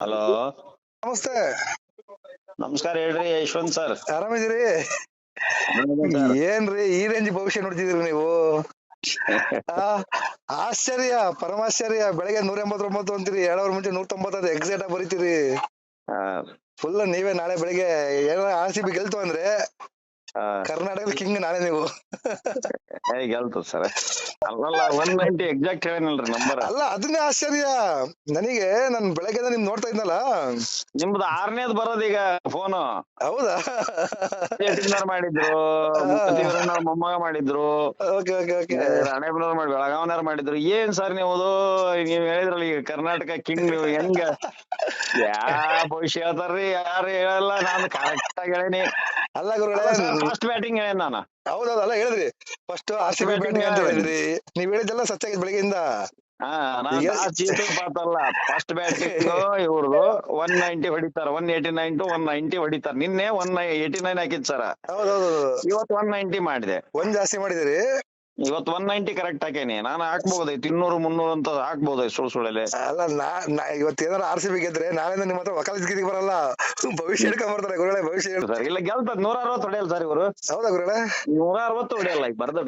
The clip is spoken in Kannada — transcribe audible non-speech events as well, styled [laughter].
ಹಲೋ. ನಮಸ್ತೆ. ನಮಸ್ಕಾರ ಹೇಳ್ರಿ ಯಶವಂತ್ ಸರ್. ಆರಾಮಿದ್ದೀರಿ? ಏನ್ರಿ ಈ ರೇಂಜ್ ಭವಿಷ್ಯ ನೋಡ್ತಿದ್ದೀರಿ ನೀವು? [laughs] ಆ, ಆಶ್ಚರ್ಯ ಪರಮಾಶ್ಚರ್ಯ. ಬೆಳಗ್ಗೆ ನೂರ ಎಂಬತ್ತೊಂಬತ್ತು ಅಂತೀರಿ ಏಳವ್ರ ಮುಂಚೆ ನೂರ ತೊಂಬತ್ತೈದು ಎಕ್ಸಾಕ್ಟ್ ಆಗಿ ಬರೀತೀರಿ. ಫುಲ್ ನೀವೇ ನಾಳೆ ಬೆಳಿಗ್ಗೆ ಏನಾರ ಆರ್ ಸಿ ಬಿ ಗೆಲ್ತು ಅಂದ್ರೆ ಕರ್ನಾಟಕದ ಕಿಂಗ್ ನಾನೇ ನೀವು. ಗೆಲ್ತು ಸರ್. ಅಲ್ಲಲ್ಲ ಒನ್ ನೈಂಟಿ ಎಕ್ಸಾಕ್ಟ್ ಹೇಳಿನಲ್ರಿ ನಂಬರ್ ಅಲ್ಲ ಅದನ್ನೇ ಆಶ್ಚರ್ಯ. ನನಗೆ ನನ್ ಬೆಳಗ್ಗೆ ನಿಮ್ ನೋಡ್ತಾ ಇದ್ನಲ್ಲ? ನಿಮ್ದು ಆರನೇದ್ ಈಗ ಫೋನ್ ಹೌದಾ? ಮಾಡಿದ್ರು ಮೊಮ್ಮಗ ಮಾಡಿದ್ರು ಓಕೆ ಓಕೆ ಓಕೆ. ರಾಣೇಬನವ್ರು ಮಾಡಿ ಬೆಳಗಾವನವ್ರು ಮಾಡಿದ್ರು. ಏನ್ ಸರ್ ನೀವು ನೀವ್ ಹೇಳಿದ್ರಲ್ಲ ಈಗ ಕರ್ನಾಟಕ ಕಿಂಗ್ ನೀವು ಹೆಂಗ? ಯಾ ಭವಿಷ್ಯ ಹೇಳ್ತಾರ್ರಿ ಯಾರು ಹೇಳಲ್ಲ ನಾನು ಕರೆಕ್ಟ್ ಆಗಿ ಹೇಳೀನಿ. ಅಲ್ಲ ಗುರುಗಳೇ ಫಸ್ಟ್ ಬ್ಯಾಟಿಂಗ್ ನಾನು ಹೌದೌದು ಅಲ್ಲ ಹೇಳಿದ್ರಿ. First R C B batting ಅಂತ ಹೇಳಿದ್ರಿ. ನೀವ್ ಹೇಳಿದ್ದೆಲ್ಲ ಸತ್ಯಾಗಿದ್ ಬೆಳಗ್ಗೆಯಿಂದ. ಫಸ್ಟ್ ಬ್ಯಾಟಿಂಗ್ ಇವ್ರದು ಒನ್ ನೈಂಟಿ ಹೊಡಿತಾರ one eighty nine to one ninety ಹೊಡಿತಾರ. ನಿನ್ನೆ ಒನ್ ಏಟಿ ನೈನ್ ಹಾಕಿದ್ ಸರ್ ಹೌದೌದು ಇವತ್ ಒನ್ ನೈಂಟಿ ಮಾಡಿದೆ. ಒಂದ್ ಜಾಸ್ತಿ ಮಾಡಿದಿರಿ ಇವತ್ ಒನ್ ನೈಂಟಿ ಕರೆಕ್ಟ್ ಹಾಕೇನಿ. ನಾನು ಹಾಕ್ಬಹುದು ಇನ್ನೂರು ಮುನ್ನೂರು ಅಂತ ಹಾಕ್ಬಹುದು ಸುಳ್ಳು ಸುಳ್ಳಲ್ಲಿ ಅಲ್ಲ ನಾ ನಾ ಇವತ್ತು ಏನಾರ ಆರ್ ಸಿ ಬಿ ಗೆದ್ರೆ ನಾಳೆಯಿಂದ ನಿಮ್ಮ ಹತ್ರ ವಕಾಲತ್ಗಿರಿ ಬರಲ್ಲ. ಭವಿಷ್ಯ ಹೇಳ್ಕೊಂಡ್ ಬರ್ತಾರೆ ಗುರುಗಳೇ ಭವಿಷ್ಯ ಸರ್ ಇಲ್ಲ ಗೆಲ್ತದ ನೂರ ಅರವತ್ತು ಹೊಡೆಯಲ್ಲ ಸರ್ ಇವರು. ಹೌದಾ ಗುರುಗಳೇ? ನೂರ ಅರವತ್ತು ಹೊಡೆಯಲ್ಲ ಈಗ ಬರ್ದ